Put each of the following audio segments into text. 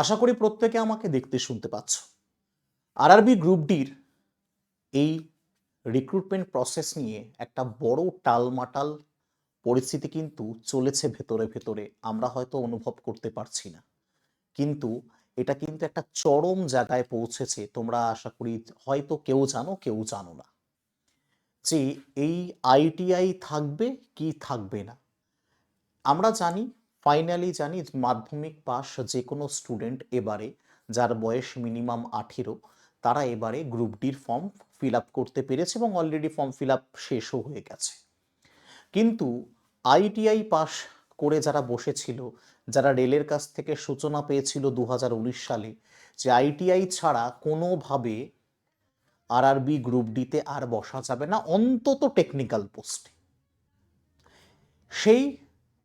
আশা করি প্রত্যেকে আমাকে দেখতে শুনতে পাচ্ছ। আরআরবি গ্রুপ ডির এই রিক্রুটমেন্ট প্রসেস নিয়ে একটা বড় টালমাটাল পরিস্থিতি কিন্তু চলেছে ভেতরে ভেতরে, আমরা হয়তো অনুভব করতে পারছি না। কিন্তু এটা কিন্তু একটা চরম জায়গায় পৌঁছেছে, তোমরা আশা করি হয়তো কেউ জানো কেউ জানো না। যে এই আইটিআই থাকবে কি থাকবে না। আমরা জানি ফাইনালি জানি মাধ্যমিক পাস যে কোনো স্টুডেন্ট এবারে, যার বয়স মিনিমাম আঠেরো, তারা এবারে গ্রুপ ডির ফর্ম ফিল আপ করতে পেরেছে এবং অলরেডি ফর্ম ফিল আপ শেষও হয়ে গেছে। কিন্তু আইটিআই পাস করে যারা বসেছিল, যারা রেলের কাছ থেকে সূচনা পেয়েছিল দু হাজার উনিশ সালে, যে আইটিআই ছাড়া কোনোভাবে আরআরবি গ্রুপ ডিতে আর বসা যাবে না, অন্তত টেকনিক্যাল পোস্টে সেই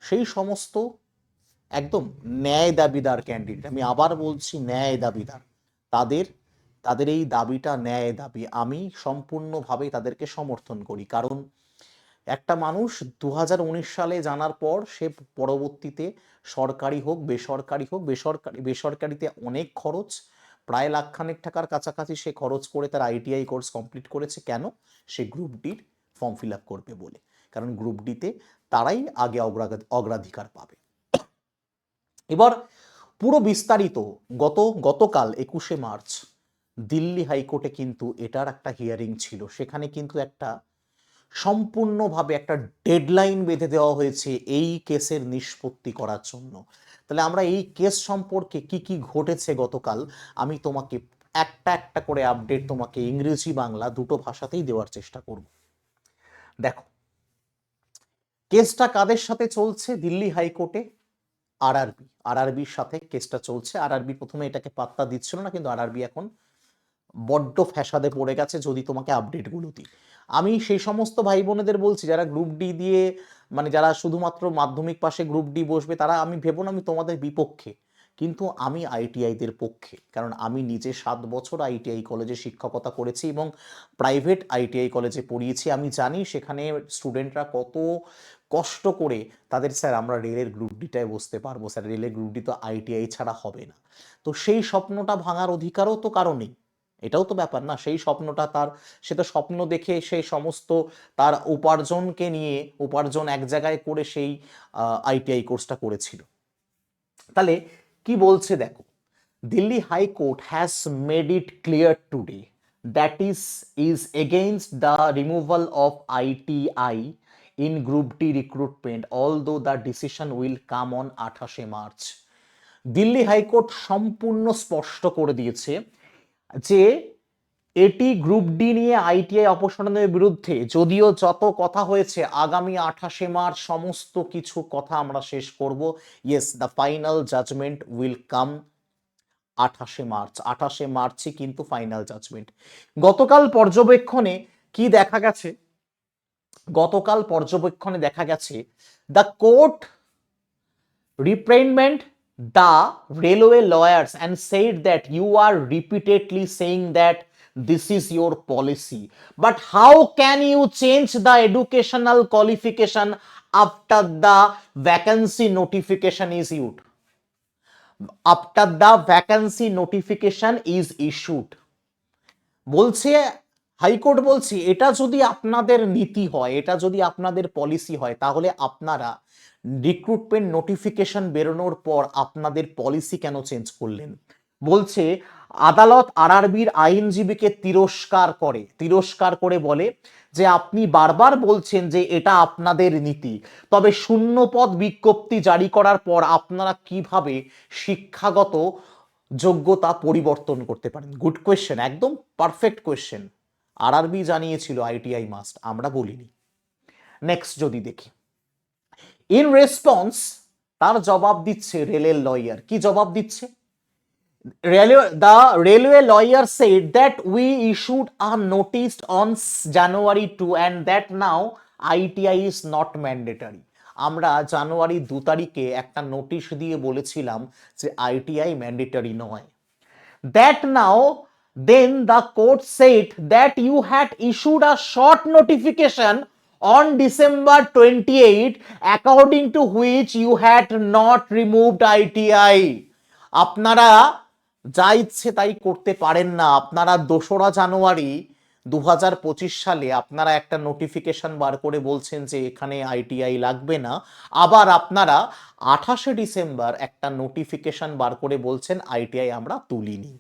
সেই সমস্ত একদম ন্যায় দাবিদার ক্যান্ডিডেট আমি আবার বলছি ন্যায় দাবিদার। তাদের তাদের এই দাবিটা ন্যায় দাবি। আমি সম্পূর্ণভাবে তাদেরকে সমর্থন করি। কারণ একটা মানুষ দু হাজার উনিশ সালে জানার পর সে পরবর্তীতে সরকারি হোক, বেসরকারি হোক, বেসরকারি, বেসরকারিতে অনেক খরচ, প্রায় লাখখানেক টাকার কাছাকাছি সে খরচ করে তার আইটিআই কোর্স কমপ্লিট করেছে। কেন? সে গ্রুপ ডির ফর্ম ফিল আপ করবে বলে। কারণ গ্রুপ ডিতে তারাই আগে অগ্রাধিকার পাবে। এবার পুরো বিস্তারিত গত, গতকাল একুশে মার্চ দিল্লি হাইকোর্টে কিন্তু এটার একটা হিয়ারিং ছিল। সেখানে কিন্তু একটা সম্পূর্ণভাবে একটা ডেডলাইন বেঁধে দেওয়া হয়েছে এই কেসের নিষ্পত্তি করার জন্য। তাহলে আমরা এই কেস সম্পর্কে কি কি ঘটেছে গতকাল, আমি তোমাকে একটা একটা করে আপডেট তোমাকে ইংরেজি বাংলা দুটো ভাষাতেই দেওয়ার চেষ্টা করব। দেখো, কেসটা কাদের সাথে চলছে? দিল্লি হাইকোর্টে আরআরবি আরআরবির সাথে কেসটা চলছে। আরআরবি প্রথমে এটাকে পাত্তা দিচ্ছিল না, কিন্তু আরআরবি এখন বড্ড ফ্যাসাদে পড়ে গেছে যদি তোমাকে আপডেটগুলো দিই। আমি সেই সমস্ত ভাই বোনেদের বলছি, যারা গ্রুপ ডি দিয়ে মানে যারা শুধুমাত্র মাধ্যমিক পাশে গ্রুপ ডি বসবে, তারা আমি ভেবো না আমি তোমাদের বিপক্ষে। কিন্তু আমি আইটিআইদের পক্ষে, কারণ আমি নিজে সাত বছর আইটিআই কলেজে শিক্ষকতা করেছি এবং প্রাইভেট আইটিআই কলেজে পড়িয়েছি। আমি জানি সেখানে স্টুডেন্টরা কত কষ্ট করে তাদের স্যার আমরা রেলের গ্রুপ ডিটায় বসতে পারব। স্যার, রেলের গ্রুপ ডি তো আইটিআই ছাড়া হবে না। তো সেই স্বপ্নটা ভাঙার অধিকারও তো কারণেই এটাও তো ব্যাপার না। সেই স্বপ্নটা তার, সে তো স্বপ্ন দেখে সেই সমস্ত তার উপার্জনকে নিয়ে, উপার্জন এক জায়গায় করে সেই আইটিআই কোর্সটা করেছিল। তাহলে কি বলছে দেখো, Delhi high court has made it clear today that is is against the removal of ITI in group D recruitment although the decision will come on আঠাশে মার্চ। দিল্লি হাইকোর্ট সম্পূর্ণ স্পষ্ট করে দিয়েছে যে এটি গ্রুপ ডি নিয়ে আইটিআই অপসারণের বিরুদ্ধে, যদিও যত কথা হয়েছে, আগামী আঠাশে মার্চ সমস্ত কিছু কথা আমরা শেষ করব। Yes the final judgment will come আঠাশে মার্চ। আঠাশে মার্চই কিন্তু ফাইনাল জাজমেন্ট গতকাল পর্যবেক্ষণে কি দেখা গেছে? গতকাল পর্যবেক্ষণে দেখা গেছে the court reprimand the railway lawyers and said that you are repeatedly saying that this is your policy but how can you change the educational qualification after the vacancy notification is used after the vacancy notification is issued বলছে high court বলছি, এটা যদি আপনাদের নীতি হয়, এটা যদি আপনাদের পলিসি হয়, তাহলে আপনারা রিক্রুটমেন্ট নোটিফিকেশন বেরোনোর পর আপনাদের পলিসি কেন চেঞ্জ করলেন? বলছে, আদালত আরআরবির আইনজীবীকে তিরস্কার করে তিরস্কার করে বলে যে আপনি বারবার বলছেন যে এটা আপনাদের নীতি, তবে শূন্যপদ বিজ্ঞপ্তি জারি করার পর আপনারা কীভাবে শিক্ষাগত যোগ্যতা পরিবর্তন করতে পারেন? গুড কোয়েশ্চেন একদম পারফেক্ট কোয়েশ্চেন আরআরবি জানিয়েছিল আইটিআই মাস্ট, আমরা বলিনি। নেক্সট যদি দেখি। ইন রেসপন্স তার জবাব দিচ্ছে রেলের লয়ার কি জবাব দিচ্ছে? The railway lawyer said that we issued a notice on s- january 2 and that now iti is not আমরা জানুয়ারি দু তারিখে একটা নোটিশ দিয়ে বলেছিলাম যে আইটিআই ম্যান্ডেটরি নয়। That now then the court said that you had issued a short notification on December 28 according to which you had not removed ITI আপনারা যা ইচ্ছে তাই করতে পারেন না। আপনারা দোসরা জানুয়ারি দু হাজার পঁচিশ সালে আপনারা একটা নোটিফিকেশন বার করে বলছেন যে এখানে আইটিআই লাগবে না। আবার আপনারা আঠাশে ডিসেম্বর একটা নোটিফিকেশন বার করে বলছেন আইটিআই আমরা তুলিনি।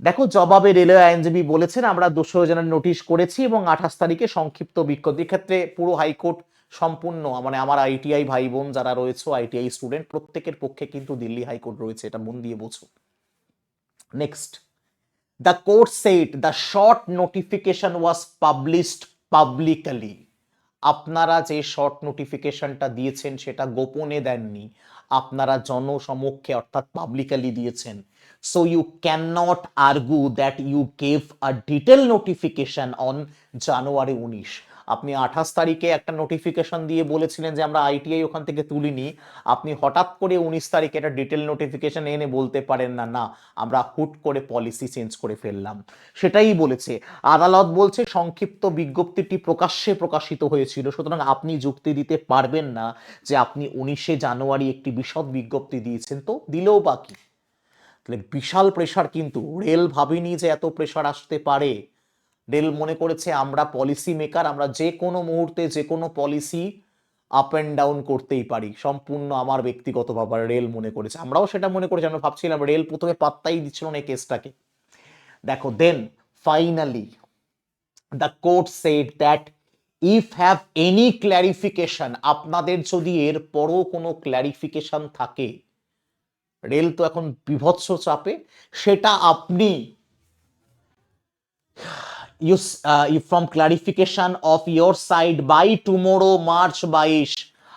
দেখো, জবাবে রেলওয়ে আইনজীবী বলেছেন, আমরা দোসরা জানুয়ারি নোটিশ করেছি এবং আঠাশ তারিখে সংক্ষিপ্ত বিক্ষোভ। ক্ষেত্রে পুরো হাইকোর্ট সম্পূর্ণ মানে আমার আইটিআই ভাই বোন যারা রয়েছে, আইটিআই স্টুডেন্ট, প্রত্যেকের পক্ষে কিন্তু দিল্লি হাইকোর্ট রয়েছে, এটা মন দিয়ে বোঝো। Next the court set the short notification was published publicly আপনারা যে শর্ট নোটিফিকেশনটা দিয়েছেন, সেটা গোপনে দেননি। আপনারা জনসমক্ষে অর্থাৎ পাবলিকালি দিয়েছেন। So you can not argue that you gave a detail notification on January উনিশ। আপনি আঠাশ তারিখে একটা নোটিফিকেশন দিয়ে বলেছিলেন যে আমরা আইটিআই ওখান থেকে তুলিনি। আপনি হঠাৎ করে উনিশ তারিখে একটা ডিটেল নোটিফিকেশন এনে বলতে পারেন না না, আমরা হুট করে পলিসি চেঞ্জ করে ফেললাম। সেটাই বলেছে। আদালত বলছে সংক্ষিপ্ত বিজ্ঞপ্তিটি প্রকাশ্যে প্রকাশিত হয়েছিল, সুতরাং আপনি যুক্তি দিতে পারবেন না যে আপনি উনিশে জানুয়ারি একটি বিশদ বিজ্ঞপ্তি দিয়েছেন, তো দিলেও বাকি তাহলে বিশাল প্রেশার কিন্তু, রেল ভাবেনি যে এত প্রেশার আসতে পারে। রেল মনে করেছে, আমরা পলিসি মেকার আমরা যে কোনো মুহূর্তে যে কোনো পলিসি আপ অ্যান্ড ডাউন করতেই পারি। সম্পূর্ণ আমার ব্যক্তিগত ব্যাপার রেল মনে করেছে। আমরাও সেটা মনে করেছি, আমরা ভাবছিলাম রেল প্রথমে পাত্তাই দিচ্ছিল না এই কেসটাকে দেখো then finally the court said that if have any clarification আপনাদের যদি এর পরও কোনো ক্ল্যারিফিকেশন থাকে, রেল তো এখন বিভৎস চাপে, সেটা আপনি you uh, you from clarification of your side by tomorrow March বাইশ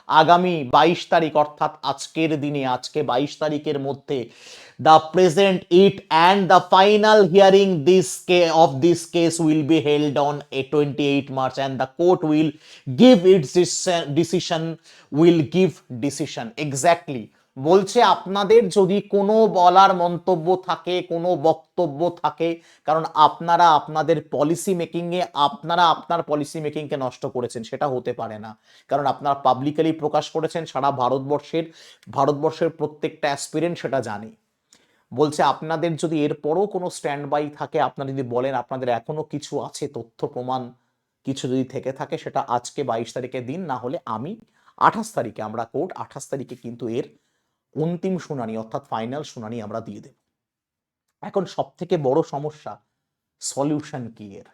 আগামী বাইশ তারিখ অর্থাৎ আজকের দিনে আজকে বাইশ তারিখের মধ্যে the present it and the final hearing this K of this case will be held on a twenty eight March and the court will give its decision will give decision exactly বলছে, আপনাদের যদি কোনো বলার মন্তব্য থাকে, কোনো বক্তব্য থাকে, কারণ আপনারা আপনাদের পলিসি মেকিংয়ে আপনারা আপনার পলিসি মেকিংকে নষ্ট করেছেন, সেটা হতে পারে না। কারণ আপনারা পাবলিকালি প্রকাশ করেছেন, সারা ভারতবর্ষের ভারতবর্ষের প্রত্যেকটা অ্যাসপিরেন্ট সেটা জানে। বলছে, আপনাদের যদি এরপরও কোনো স্ট্যান্ড বাই থাকে, আপনারা যদি বলেন, আপনাদের এখনও কিছু আছে, তথ্য, প্রমাণ কিছু যদি থেকে থাকে, সেটা আজকে বাইশ তারিখে দিন, না হলে আমি আঠাশ তারিখে, আমরা কোর্ট আঠাশ তারিখে কিন্তু এর অন্তিম শুনানি, অর্থাৎ ফাইনাল শুনানি আমরা দিয়ে দেব। এখন সব থেকে বড় সমস্যা সলিউশন কি এর?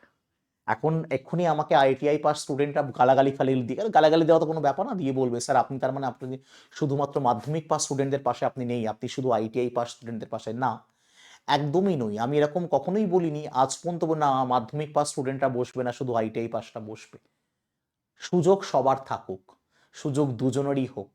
এখন এক্ষুনি আমাকে আইটিআই পাস স্টুডেন্টরা গালাগালি ফালি দিয়ে গালাগালি দেওয়া তো কোনো ব্যাপার না, দিয়ে বলবে, স্যার, আপনি তার মানে আপনি শুধুমাত্র মাধ্যমিক পাস স্টুডেন্টদের পাশে আপনি নেই, আপনি শুধু আইটিআই পাস স্টুডেন্টদের পাশে। না, একদমই নই, আমি এরকম কখনোই বলিনি, আজ পর্যন্ত না, মাধ্যমিক পাস স্টুডেন্টরা বসবে না, শুধু আইটিআই পাসটা বসবে। সুযোগ সবার থাকুক, সুযোগ দুজনেরই হোক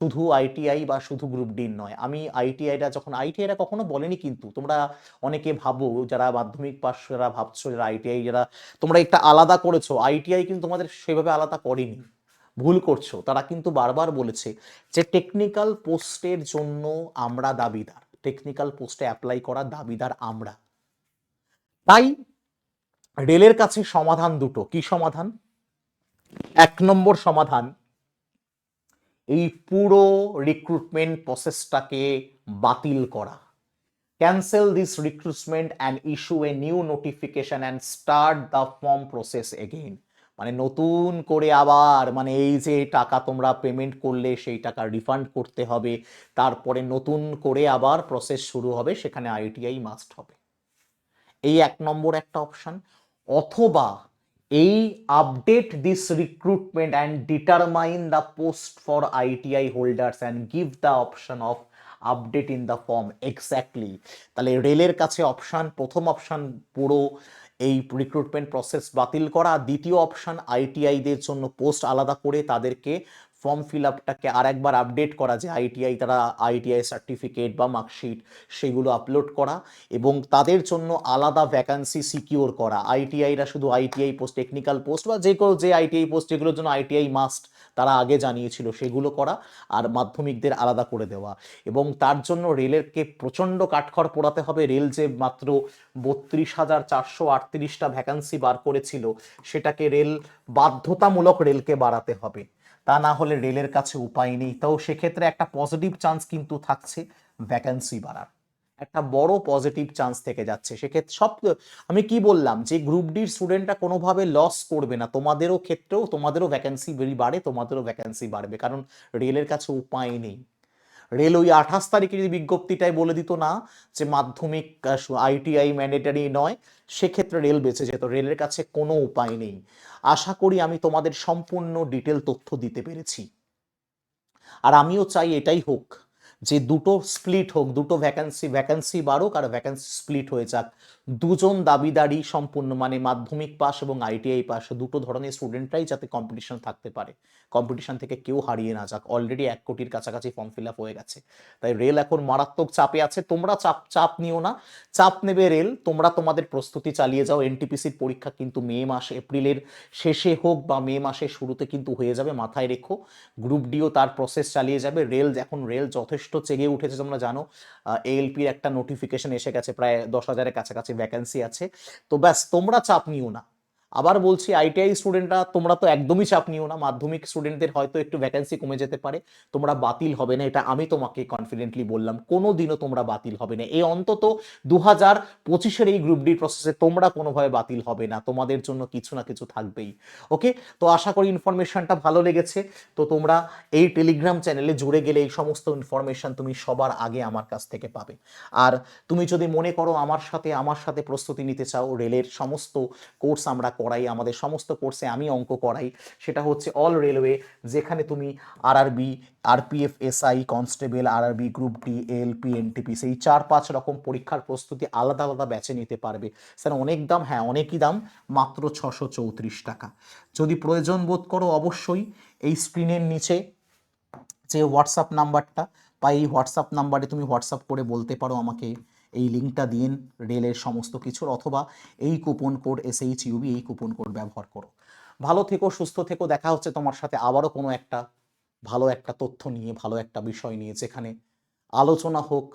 শুধু আইটিআই বা শুধু গ্রুপ ডি নয়। আমি আইটিআইটা যখন আইটিআইরা কখনো বলেনি কিন্তু তোমরা অনেকে ভাবো, যারা মাধ্যমিক পাস যারা ভাবছ, যারা আইটিআই যারা তোমরা একটা আলাদা করেছ আইটিআই কিন্তু তোমাদের সেভাবে আলাদা করেনি। ভুল করছ। তারা কিন্তু বারবার বলেছে যে টেকনিক্যাল পোস্টের জন্য আমরা দাবিদার। টেকনিক্যাল পোস্টে অ্যাপ্লাই করা দাবিদার আমরা। তাই রেলের কাছে সমাধান দুটো। কি সমাধান? এক নম্বর সমাধান এই পুরো রিক্রুটমেন্ট প্রসেসটাকে বাতিল করা। Cancel this recruitment and issue a new notification and start the form process again মানে নতুন করে আবার মানে এই যে টাকা তোমরা পেমেন্ট করলে, সেই টাকা রিফান্ড করতে হবে। তারপরে নতুন করে আবার প্রসেস শুরু হবে, সেখানে আইটিআই মাস্ট হবে। এই এক নম্বর একটা অপশন অথবা এই update this recruitment and determine the post for ITI holders and give the option of update in the form exactly তাহলে রেলের কাছে অপশান প্রথম অপশান পুরো এই রিক্রুটমেন্ট প্রসেস বাতিল করা। দ্বিতীয় অপশান আইটিআইদের জন্য পোস্ট আলাদা করে তাদেরকে ফর্ম ফিল আপটাকে আর একবার আপডেট করা, যে আইটিআই তারা আইটিআই সার্টিফিকেট বা মার্কশিট সেগুলো আপলোড করা এবং তাদের জন্য আলাদা ভ্যাকান্সি সিকিওর করা। আইটিআইরা শুধু আইটিআই পোস্ট টেকনিক্যাল পোস্ট বা যে কোনো যে আইটিআই পোস্ট যেগুলোর জন্য আইটিআই মাস্ট তারা আগে জানিয়েছিল সেগুলো করা আর মাধ্যমিকদের আলাদা করে দেওয়া। এবং তার জন্য রেলেরকে প্রচণ্ড কাঠখড় পোড়াতে হবে। রেল যে মাত্র বত্রিশ হাজার চারশো আটত্রিশটা ভ্যাকান্সি বার করেছিল, সেটাকে রেল বাধ্যতামূলক রেলকে বাড়াতে হবে। তা না হলে রেলের কাছে উপায় নেই। তাও সেক্ষেত্রে একটা পজিটিভ চান্স কিন্তু থাকছে ভ্যাকেন্সি বাড়ার। একটা বড় পজিটিভ চান্স থেকে যাচ্ছে। সেক্ষেত্রে সব, আমি কি বললাম যে গ্রুপ ডির স্টুডেন্টরা কোনোভাবে লস করবে না। তোমাদেরও ক্ষেত্রেও তোমাদেরও ভ্যাকেন্সি বাড়ে, তোমাদেরও ভ্যাকেন্সি বাড়বে। কারণ রেলের কাছে উপায় নেই। রেল ওই আঠাশ তারিখে যদি বিজ্ঞপ্তিটাই বলে দিত না যে মাধ্যমিক আইটিআই ম্যান্ডেটারি নয়, সেক্ষেত্রে রেল বেঁচে যেত। রেলের কাছে কোনো উপায় নেই। আশা করি আমি তোমাদের সম্পূর্ণ ডিটেল তথ্য দিতে পেরেছি। আর আমিও চাই এটাই হোক যে দুটো স্প্লিট হোক, দুটো ভ্যাকান্সি ভ্যাকান্সি বাড়ুক আর ভ্যাকান্সি স্প্লিট হয়ে যাক। দুজন দাবিদারি সম্পূর্ণ মানে মাধ্যমিক পাস এবং আইটিআই পাস, দুটো ধরনের স্টুডেন্টরাই যাতে কম্পিটিশন থাকতে পারে। কম্পিটিশন থেকে কেউ হারিয়ে না যাক। অলরেডি এক কোটির কাছাকাছি ফর্ম ফিল আপ হয়ে গেছে। তাই রেল এখন মারাত্মক চাপে আছে। তোমরা চাপ চাপ নিও না। চাপ নেবে রেল তোমরা তোমাদের প্রস্তুতি চালিয়ে যাও। এনটিপিসির পরীক্ষা কিন্তু মে মাস, এপ্রিলের শেষে হোক বা মে মাসের শুরুতে কিন্তু হয়ে যাবে, মাথায় রেখো। গ্রুপ ডিও তার প্রসেস চালিয়ে যাবে। রেল এখন রেল যথেষ্ট চেগে উঠেছে, তোমরা জানো। এএলপির একটা নোটিফিকেশন এসে গেছে, প্রায় দশ হাজারের কাছাকাছি ভ্যাকেন্সি আছে। তো ব্যাস, তোমরা চাপ নিও না। আবার বলছি আইটিআই স্টুডেন্টরা তোমরা তো একদমই চাপ নিও না। মাধ্যমিক স্টুডেন্টদের হয়তো একটু ভ্যাকেন্সি কমে যেতে পারে। তোমরা বাতিল হবে না, এটা আমি তোমাকে কনফিডেন্টলি বললাম। কোনো দিনও তোমরা বাতিল হবে না। এই অন্তত দু হাজার পঁচিশের এই গ্রুপ ডি প্রসেসে তোমরা কোনোভাবে বাতিল হবে না। তোমাদের জন্য কিছু না কিছু থাকবেই। ওকে তো আশা করি ইনফরমেশনটা ভালো লেগেছে। তো তোমরা এই টেলিগ্রাম চ্যানেলে জুড়ে গেলে এই সমস্ত ইনফরমেশন তুমি সবার আগে আমার কাছ থেকে পাবে। আর তুমি যদি মনে করো আমার সাথে আমার সাথে প্রস্তুতি নিতে চাও, রেলের সমস্ত কোর্স আমরা করাই আমাদের সমস্ত কোর্সে আমি অঙ্ক করাই। সেটা হচ্ছে অল রেলওয়ে যেখানে তুমি আর আর RRB RPF SI constable RRB group D LP NTP সেই চার, পাঁচ রকম পরীক্ষার প্রস্তুতি আলাদা আলাদা ব্যাচে নিতে পারবে। স্যার, অনেক দাম? হ্যাঁ অনেকই দাম। মাত্র ছশো চৌত্রিশ টাকা। যদি প্রয়োজন বোধ করো, অবশ্যই এই স্ক্রিনের নিচে যে হোয়াটসঅ্যাপ নাম্বারটা বা এই হোয়াটসঅ্যাপ নাম্বারে তুমি হোয়াটসঅ্যাপ করে বলতে পারো আমাকে। এই লিঙ্কটা দিন রেলের সমস্ত কিছুর অথবা এই coupon code S H UB এই কুপন কোড ব্যবহার করো। ভালো থেকো, সুস্থ থেকো, দেখা হচ্ছে তোমার সাথে আবারও কোনো একটা ভালো একটা তথ্য নিয়ে, ভালো একটা বিষয় নিয়ে, যেখানে আলোচনা হোক,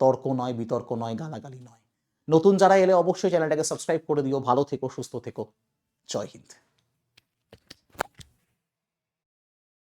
তর্ক নয়, বিতর্ক নয়, গালাগালি নয়। নতুন যারা এলে অবশ্যই চ্যানেলটাকে সাবস্ক্রাইব করে দিও। ভালো থেকো, সুস্থ থেকো। জয় হিন্দ।